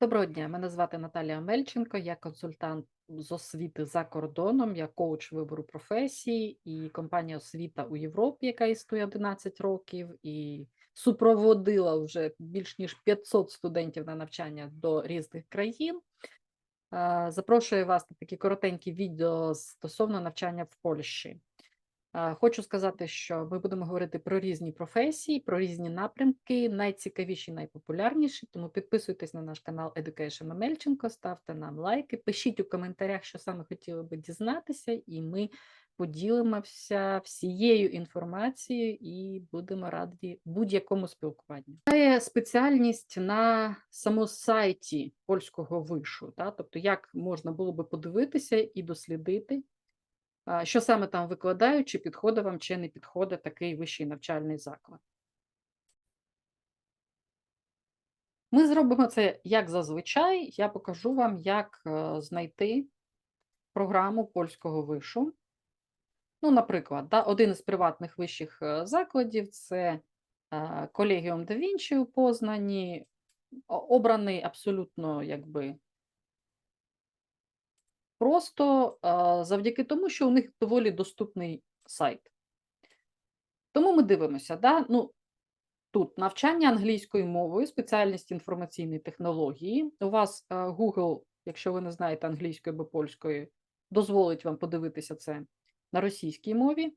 Доброго дня, мене звати Наталія Мельченко, я консультант з освіти за кордоном, я коуч вибору професії і компанія освіта у Європі, яка існує 11 років, і супроводила вже більш ніж 500 студентів на навчання до різних країн. Е, Запрошую вас на такі коротенькі відео стосовно навчання в Польщі. Е, Хочу сказати, що ми будемо говорити про різні професії, про різні напрямки, найцікавіші, найпопулярніші. Тому підписуйтесь на наш канал Education Мельченко, ставте нам лайки, пишіть у коментарях, що саме хотіли би дізнатися, і ми поділимося всією інформацією і будемо раді будь-якому спілкуванню. Це спеціальність на самосайті польського вишу, та? тобто як можна було би подивитися і дослідити. Що саме там викладають, чи підходить вам, чи не підходить такий вищий навчальний заклад. Ми зробимо це як зазвичай. Я покажу вам, як е, знайти програму польського вишу. Ну, наприклад, да, один із приватних вищих е, закладів це Колегіум Вінчі у Познані, обраний абсолютно якби просто завдяки тому, що у них доволі доступний сайт. Тому ми дивимося, да? ну, тут навчання англійською мовою, спеціальність інформаційної технології. У вас Google, якщо ви не знаєте англійської або польської, дозволить вам подивитися це на російській мові.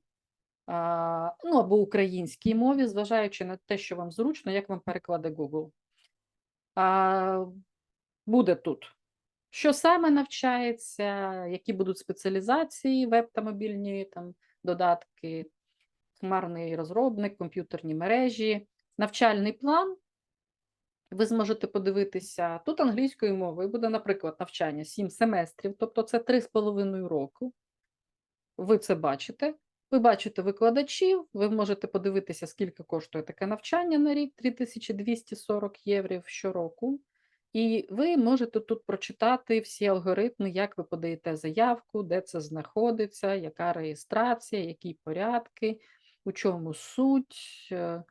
Ну, або українській мові, зважаючи на те, що вам зручно, як вам перекладе Google. Буде тут що саме навчається, які будуть спеціалізації, веб та мобільні там, додатки, хмарний розробник, комп'ютерні мережі, навчальний план. Ви зможете подивитися тут англійською мовою буде, наприклад, навчання 7 семестрів, тобто це 3,5 року. Ви це бачите. Ви бачите викладачів, ви можете подивитися, скільки коштує таке навчання на рік 3240 євро щороку. І ви можете тут прочитати всі алгоритми, як ви подаєте заявку, де це знаходиться, яка реєстрація, які порядки, у чому суть, е,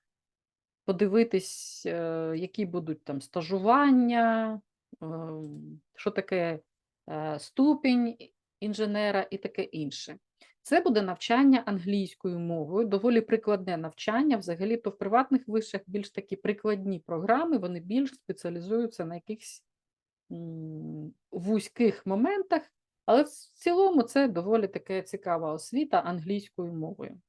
подивитись, е, які будуть там стажування, ем, що таке е, ступінь інженера і таке інше. Це буде навчання англійською мовою, доволі прикладне навчання. Взагалі, то в приватних вишах більш такі прикладні програми, вони більш спеціалізуються на якихось вузьких моментах, але в цілому це доволі таке цікава освіта англійською мовою.